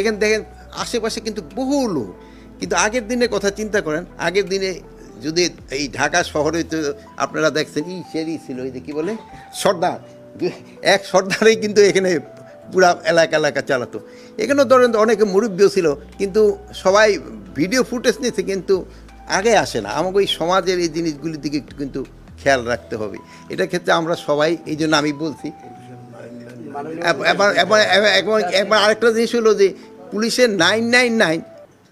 এখানে দেখেন, আশেপাশে কিন্তু বহু লোক। কিন্তু আগের দিনের কথা চিন্তা করেন, আগের দিনে যদি এই ঢাকা শহরে তো আপনারা দেখছেন, ই সেরি ছিল এই যে কী বলে? সর্দার। এক সর্দারেই কিন্তু এখানে পুরা এলাকা এলাকা চালাতো। এখানেও ধরেন অনেকে মুরব্বীও ছিল, কিন্তু সবাই ভিডিও ফুটেজ নিয়েছে কিন্তু আগে আসে না। আমাকে ওই সমাজের এই জিনিসগুলির দিকে একটু কিন্তু খেয়াল রাখতে হবে। এটা ক্ষেত্রে আমরা সবাই, এই জন্য আমি বলছি এবার আরেকটা জিনিস হলো যে পুলিশের নাইন নাইন নাইন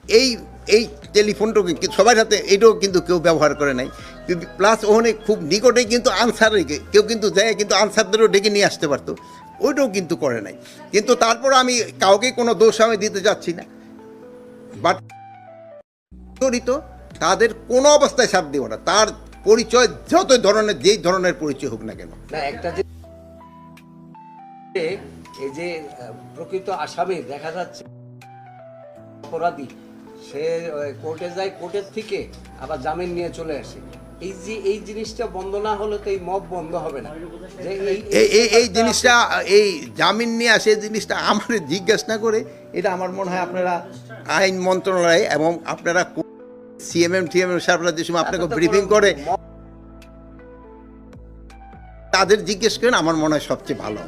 এই এই টেলিফোনটাকে সবার সাথে এটাও কিন্তু কেউ ব্যবহার করে নাই। প্লাস ওখানে খুব নিকটে কিন্তু আনসার রেখে কেউ কিন্তু যায়, কিন্তু আনসারদেরও ডেকে নিয়ে আসতে পারতো। ওইটাও কিন্তু করে নাই। কিন্তু তারপর আমি কাউকে কোনো দোষ আমি দিতে যাচ্ছি না। বাট তাদের কোনো অবস্থায় সাথ দেবো না। তার পরিচয় যত ধরনের যেই ধরনের পরিচয় হোক না কেন। একটা এই যে প্রকৃত আসামি দেখা যাচ্ছে অপরাধী সে কোর্টে যায় কোর্টের থেকে আবার জামিন নিয়ে চলে আসে। এই যে এই জিনিসটা বন্ধ না হলে তো এই মব বন্ধ হবে না। যে এই জিনিসটা এই জামিন নিয়ে আসে জিনিসটা আমার জিজ্ঞেস না করে এটা আমার মনে হয় আপনারা আইন মন্ত্রণালয় এবং আপনারা সিএমএম টিএমএম সাহেবরা যে সময় আপনাকে ব্রিফিং করে তাদের জিজ্ঞেস করেন আমার মনে হয় সবচেয়ে ভালো।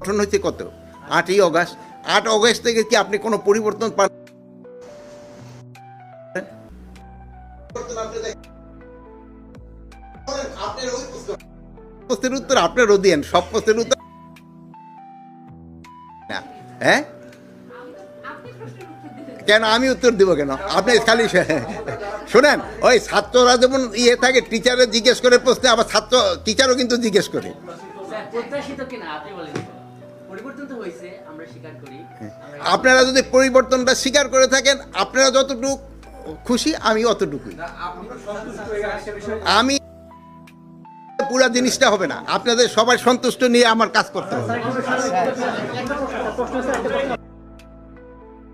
গঠন হয়েছে কত? আটই অগাস্ট। আট অগস্ট থেকে কি আপনি কোনো পরিবর্তন পান? প্রশ্নের উত্তর আপনারও দিয়েন, সব প্রশ্নের উত্তর। হ্যাঁ? কেন আমি উত্তর দিব কেন? আপনি খালি শোনেন ওই ছাত্ররা যেমন ইয়ে থাকে টিচারে জিজ্ঞেস করে প্রশ্নে, আবার ছাত্র টিচারও কিন্তু জিজ্ঞেস করে। আপনারা যদি পরিবর্তনটা স্বীকার করে থাকেন আপনারা যতটুকু খুশি আমি অতটুকুই। আমি পুরো জিনিসটা হবে না। আপনাদের সবাই সন্তুষ্ট নিয়ে আমার কাজ করতে হবে।